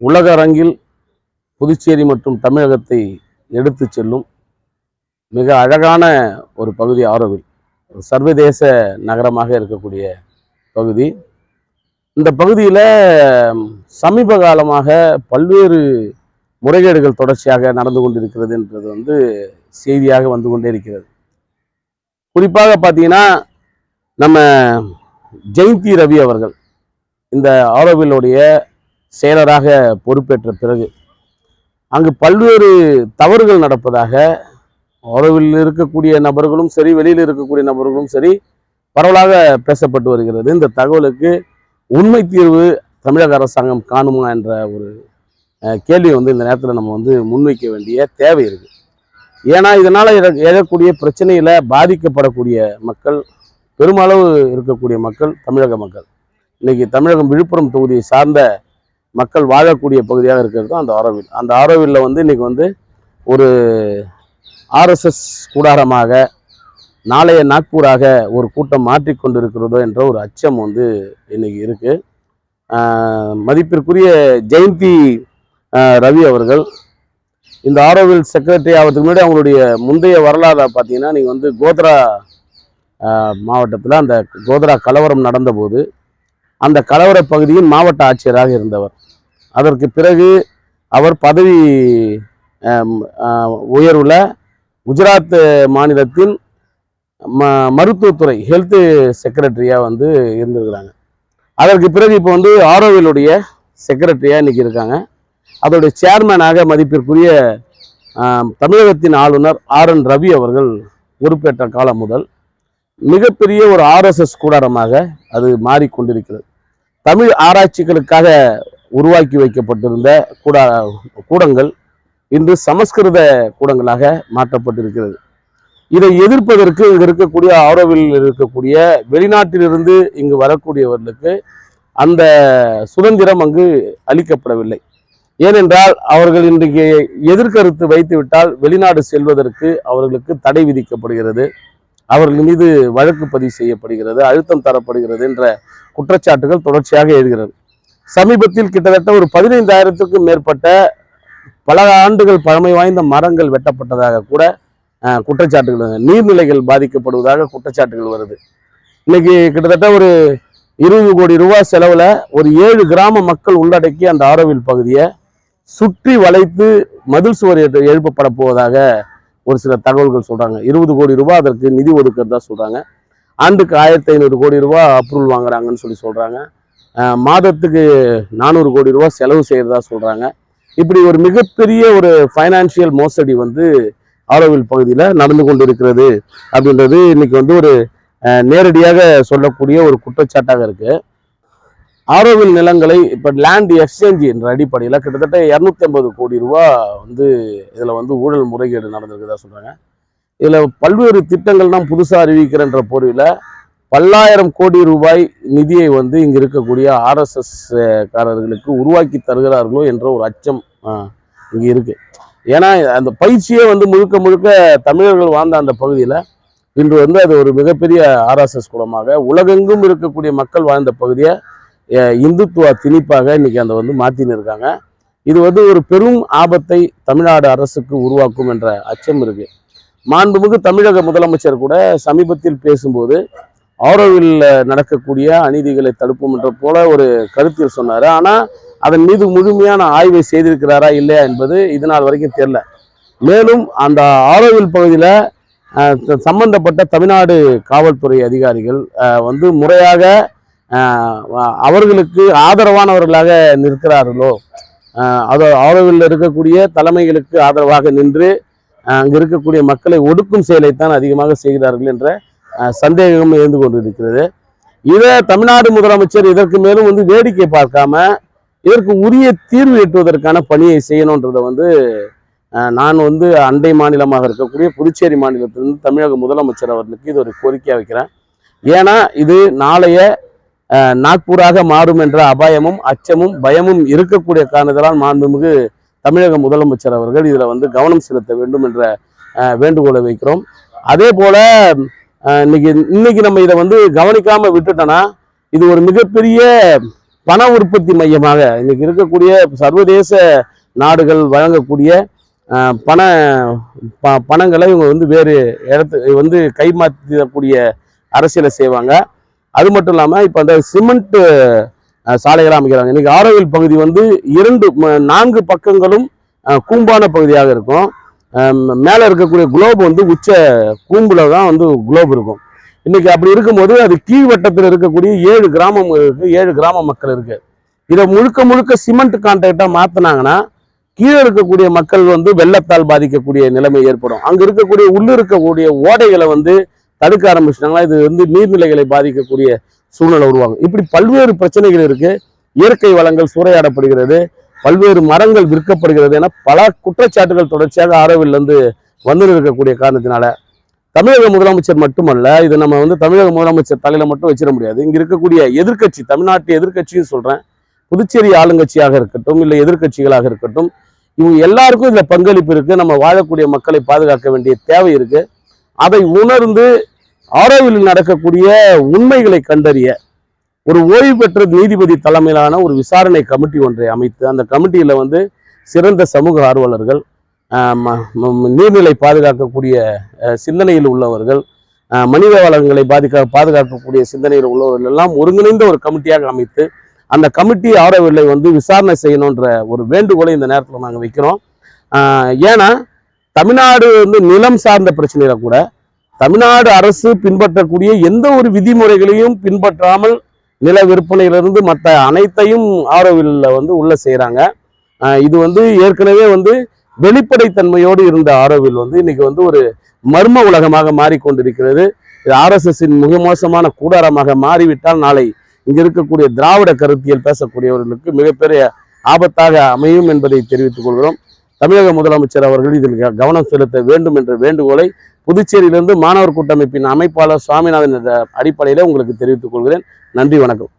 உலக அரங்கில் புதுச்சேரி மற்றும் தமிழகத்தை எடுத்து செல்லும் மிக அழகான ஒரு பகுதி ஆரோவில். சர்வதேச நகரமாக இருக்கக்கூடிய பகுதி. இந்த பகுதியில் சமீப காலமாக பல்வேறு முறைகேடுகள் தொடர்ச்சியாக நடந்து கொண்டிருக்கிறது என்றது வந்து செய்தியாக வந்து கொண்டே இருக்கிறது. குறிப்பாக பார்த்தீங்கன்னா நம்ம ஜெயந்தி ரவி அவர்கள் இந்த ஆரோவிலுடைய செயலராக பொறுப்பேற்ற பிறகு அங்கு பல்வேறு தவறுகள் நடப்பதாக உறவில் இருக்கக்கூடிய நபர்களும் சரி வெளியில் இருக்கக்கூடிய நபர்களும் சரி பரவலாக பேசப்பட்டு வருகிறது. இந்த தகவலுக்கு உண்மை தீர்வு தமிழக அரசாங்கம் காணுமா என்ற ஒரு கேள்வி வந்து இந்த நேரத்தில் நம்ம வந்து முன்வைக்க வேண்டிய தேவை இருக்குது ஏன்னா இதனால் எழக்கூடிய பிரச்சனையில் பாதிக்கப்படக்கூடிய மக்கள் பெருமளவு இருக்கக்கூடிய மக்கள் தமிழக மக்கள். இன்றைக்கி தமிழகம் விழுப்புரம் தொகுதியை சார்ந்த மக்கள் வாழக்கூடிய பகுதியாக இருக்கிறது தான் அந்த ஆரோவில் அந்த ஆரோவில்ல வந்து இன்னைக்கு வந்து ஒரு ஆர்எஸ்எஸ் கூடாரமாக நாளைய நாக்பூராக ஒரு கூட்டம் மாற்றிக்கொண்டிருக்கிறதோ என்ற ஒரு அச்சம் வந்து இன்னைக்கு இருக்கு. மதிப்பிற்குரிய ஜெயந்தி ரவி அவர்கள் இந்த ஆரோவில் செக்ரட்டரி ஆகிறதுக்கு முன்னாடி அவங்களுடைய முந்தைய வரலாறு பார்த்தீங்கன்னா நீங்கள் வந்து கோத்ரா மாவட்டத்தில் அந்த கோத்ரா கலவரம் நடந்தபோது அந்த கலவர பகுதியின் மாவட்ட ஆட்சியராக இருந்தவர். அதற்கு பிறகு அவர் பதவி உயர்வில் குஜராத் மாநிலத்தின் ம மருத்துவத்துறை ஹெல்த்து செக்ரட்டரியாக வந்து இருந்திருக்கிறாங்க. அதற்கு பிறகு இப்போ வந்து ஆரோவியலுடைய செக்ரட்டரியாக இன்றைக்கி இருக்காங்க. அதோடைய சேர்மேனாக மதிப்பிற்குரிய தமிழகத்தின் ஆளுநர் ஆர் என் ரவி அவர்கள் பொறுப்பேற்ற காலம் முதல் மிகப்பெரிய ஒரு ஆர்எஸ்எஸ் கூடாரமாக அது மாறிக்கொண்டிருக்கிறது. தமிழ் ஆராய்ச்சிகளுக்காக உருவாக்கி வைக்கப்பட்டிருந்த கூட கூடங்கள் இன்று சமஸ்கிருத கூடங்களாக மாற்றப்பட்டிருக்கிறது. இதை எதிர்ப்பதற்கு இங்கு இருக்கக்கூடிய ஆரோவில் இருக்கக்கூடிய வெளிநாட்டிலிருந்து இங்கு வரக்கூடியவர்களுக்கு அந்த சுதந்திரம் அங்கு அளிக்கப்படவில்லை. ஏனென்றால் அவர்கள் இன்றைக்கு எதிர்கருத்து வைத்துவிட்டால் வெளிநாடு செல்வதற்கு அவர்களுக்கு தடை விதிக்கப்படுகிறது. அவர்கள் மீது வழக்கு பதிவு செய்யப்படுகிறது அழுத்தம் தரப்படுகிறது என்ற குற்றச்சாட்டுகள் தொடர்ச்சியாக எழுகிறது. சமீபத்தில் கிட்டத்தட்ட ஒரு பதினைந்தாயிரத்துக்கும் மேற்பட்ட பல ஆண்டுகள் பழமை வாய்ந்த மரங்கள் வெட்டப்பட்டதாக கூட குற்றச்சாட்டுகள் நீர்நிலைகள் பாதிக்கப்படுவதாக குற்றச்சாட்டுகள் வருது. இன்னைக்கு கிட்டத்தட்ட ஒரு இருபது கோடி ரூபாய் செலவில் ஒரு ஏழு கிராம மக்கள் உள்ளடக்கி அந்த ஆரோவில் பகுதியை சுற்றி வளைத்து மதில் சுவர் எழு- எழுப்பப்பட போவதாக ஒரு சில தகவல்கள் சொல்கிறாங்க இருபது கோடி ரூபாய் அதற்கு நிதி ஒதுக்கிறதா சொல்கிறாங்க ஆண்டுக்கு ஆயிரத்தி ஐநூறு கோடி ரூபா அப்ரூவல் வாங்குறாங்கன்னு சொல்லி சொல்கிறாங்க மாதத்துக்கு நானூறு கோடி ரூபா செலவு செய்கிறதா சொல்கிறாங்க இப்படி ஒரு மிகப்பெரிய ஒரு ஃபைனான்சியல் மோசடி வந்து ஆரோவில் பகுதியில் நடந்து கொண்டு இருக்கிறது அப்படின்றது இன்னைக்கு வந்து ஒரு நேரடியாக சொல்லக்கூடிய ஒரு குற்றச்சாட்டாக இருக்குது ஆரோவில் நிலங்களை இப்போ லேண்ட் எக்ஸ்சேஞ்சு என்ற அடிப்படையில் கிட்டத்தட்ட இரநூத்தி ஐம்பது கோடி ரூபா வந்து இதில் வந்து ஊழல் முறைகேடு நடந்திருக்குதா சொல்கிறாங்க இதில் பல்வேறு திட்டங்கள் தான் புதுசாக அறிவிக்கிறன்ற பொருளில் பல்லாயிரம் கோடி ரூபாய் நிதியை வந்து இங்கே இருக்கக்கூடிய ஆர்எஸ்எஸ் காரர்களுக்கு உருவாக்கி தருகிறார்களோ என்ற ஒரு அச்சம் இங்கே இருக்குது ஏன்னா அந்த பயிற்சியே வந்து முழுக்க முழுக்க தமிழர்கள் வாழ்ந்த அந்த பகுதியில் இன்று வந்து அது ஒரு மிகப்பெரிய ஆர்எஸ்எஸ் குளமாக உலகெங்கும் இருக்கக்கூடிய மக்கள் வாழ்ந்த பகுதியை இந்துத்துவ திணிப்பாக இன்னைக்கு அந்த வந்து மாற்றின்னு இருக்காங்க. இது வந்து ஒரு பெரும் ஆபத்தை தமிழ்நாடு அரசுக்கு உருவாக்கும் என்ற அச்சம் இருக்கு. மாண்புமிகு தமிழக முதலமைச்சர் கூட சமீபத்தில் பேசும்போது ஆரோவில் நடக்கக்கூடிய அநீதிகளை தடுப்போம் என்ற போல ஒரு கருத்தில் சொன்னார். ஆனால் அதன் மீது முழுமையான ஆய்வை செய்திருக்கிறாரா இல்லையா என்பது இது நாள் வரைக்கும் தெரியல. மேலும் அந்த ஆரோவில் பகுதியில் சம்பந்தப்பட்ட தமிழ்நாடு காவல்துறை அதிகாரிகள் வந்து முறையாக அவர்களுக்கு ஆதரவானவர்களாக நிற்கிறார்களோ அது அவர்களில் இருக்கக்கூடிய தலைமைகளுக்கு ஆதரவாக நின்று அங்கே இருக்கக்கூடிய மக்களை ஒடுக்கும் செயலைத்தான் அதிகமாக செய்கிறார்கள் என்ற சந்தேகமும் சந்தேகம் இருந்து கொண்டிருக்கிறது. இதை தமிழ்நாடு முதலமைச்சர் இதற்கு மேலும் வந்து வேடிக்கை பார்க்காம இதற்கு உரிய தீர்வு எட்டுவதற்கான பணியை செய்யணுன்றதை வந்து நான் வந்து அண்டை மாநிலமாக இருக்கக்கூடிய புதுச்சேரி மாநிலத்திலிருந்து தமிழக முதலமைச்சர் அவர்களுக்கு இது ஒரு கோரிக்கையாக வைக்கிறேன். ஏன்னா இது நாளைய நாக்பூராக மாறும் என்ற அபாயமும் அச்சமும் பயமும் இருக்கக்கூடிய காரணத்தினால் மாண்புமிகு தமிழக முதலமைச்சர் அவர்கள் இதில் வந்து கவனம் செலுத்த வேண்டும் என்ற வேண்டுகோளை வைக்கிறோம். அதே போல இன்னைக்கு இன்னைக்கு நம்ம இதை வந்து கவனிக்காம விட்டுட்டோம்னா இது ஒரு மிகப்பெரிய பண உற்பத்தி மையமாக இன்னைக்கு இருக்கக்கூடிய சர்வதேச நாடுகள் வழங்கக்கூடிய பண ப- பணங்களை இவங்க வந்து வேறு இடத்து வந்து கைமாற்றக்கூடிய அரசியலை செய்வாங்க. அது மட்டும் இல்லாமல் இப்போ அந்த சிமெண்ட் சாலைகளாக அமைக்கிறாங்க. இன்றைக்கி ஆரோவில் பகுதி வந்து இரண்டு நான்கு பக்கங்களும் கூம்பான பகுதியாக இருக்கும். மேலே இருக்கக்கூடிய குளோப் வந்து உச்ச கூம்பில் தான் வந்து குளோப் இருக்கும். இன்றைக்கி அப்படி இருக்கும்போது அது கீழ்வட்டத்தில் இருக்கக்கூடிய ஏழு கிராமம் இருக்குது ஏழு கிராம மக்கள் இருக்குது இதை முழுக்க முழுக்க சிமெண்ட் கான்ட்ராக்டாக மாற்றினாங்கன்னா கீழே இருக்கக்கூடிய மக்கள் வந்து வெள்ளத்தால் பாதிக்கக்கூடிய நிலைமை ஏற்படும். அங்கே இருக்கக்கூடிய உள்ள இருக்கக்கூடிய ஓடைகளை வந்து தடுக்க ஆரம்பிச்சிட்டாங்கன்னா இது வந்து நீர்நிலைகளை பாதிக்கக்கூடிய சூழ்நிலை உருவாகும். இப்படி பல்வேறு பிரச்சனைகள் இருக்கு. இயற்கை வளங்கள் சூறையாடப்படுகிறது. பல்வேறு மரங்கள் விற்கப்படுகிறது என பல குற்றச்சாட்டுகள் தொடர்ச்சியாக ஆரோவில் இருந்து வந்து இருக்கக்கூடிய காரணத்தினால தமிழக முதலமைச்சர் மட்டுமல்ல இது நம்ம வந்து தமிழக முதலமைச்சர் தலையில மட்டும் வச்சிட முடியாது. இங்க இருக்கக்கூடிய எதிர்க்கட்சி தமிழ்நாட்டு எதிர்க்கட்சியும் சொல்றேன். புதுச்சேரி ஆளுங்கட்சியாக இருக்கட்டும் இல்லை எதிர்க்கட்சிகளாக இருக்கட்டும் இவங்க எல்லாருக்கும் இதுல பங்களிப்பு இருக்கு. நம்ம வாழக்கூடிய மக்களை பாதுகாக்க வேண்டிய தேவை இருக்கு. அதை உணர்ந்து ஆரோவில் நடக்கக்கூடிய உண்மைகளை கண்டறிய ஒரு ஓய்வு பெற்ற நீதிபதி தலைமையிலான ஒரு விசாரணை கமிட்டி ஒன்றை அமைத்து அந்த கமிட்டியில் வந்து சிறந்த சமூக ஆர்வலர்கள் ம- நீர்நிலை பாதுகாக்கக்கூடிய சிந்தனையில் உள்ளவர்கள் மனித வளங்களை பாதிக்க பாதுகாக்கக்கூடிய சிந்தனையில் உள்ளவர்கள் எல்லாம் ஒருங்கிணைந்த ஒரு கமிட்டியாக அமைத்து அந்த கமிட்டி ஆரோவில்லை வந்து விசாரணை செய்யணுன்ற ஒரு வேண்டுகோளை இந்த நேரத்தில் நாங்கள் வைக்கிறோம். ஏன்னா தமிழ்நாடு வந்து நிலம் சார்ந்த பிரச்சனையில கூட தமிழ்நாடு அரசு பின்பற்றக்கூடிய எந்த ஒரு விதிமுறைகளையும் பின்பற்றாமல் நில விற்பனையிலிருந்து மற்ற அனைத்தையும் ஆரோவில் வந்து உள்ள செய்கிறாங்க இது வந்து ஏற்கனவே வந்து வெளிப்படைத்தன்மையோடு இருந்த ஆரோவில் வந்து இன்னைக்கு வந்து ஒரு மர்ம உலகமாக மாறிக்கொண்டிருக்கிறது. இது ஆர்எஸ்எஸ்ஸின் மிக மோசமான கூடாரமாக மாறிவிட்டால் நாளை இங்கே இருக்கக்கூடிய திராவிட கருத்தியல் பேசக்கூடியவர்களுக்கு மிகப்பெரிய ஆபத்தாக அமையும் என்பதை தெரிவித்துக் கொள்கிறோம். தமிழக முதலமைச்சர் அவர்கள் இதில் கவனம் செலுத்த வேண்டும் என்ற வேண்டுகோளை புதுச்சேரியிலிருந்து மாணவர் கூட்டமைப்பின் அமைப்பாளர் சுவாமிநாதன் என்ற அடிப்படையில் உங்களுக்கு தெரிவித்துக் கொள்கிறேன். நன்றி வணக்கம்.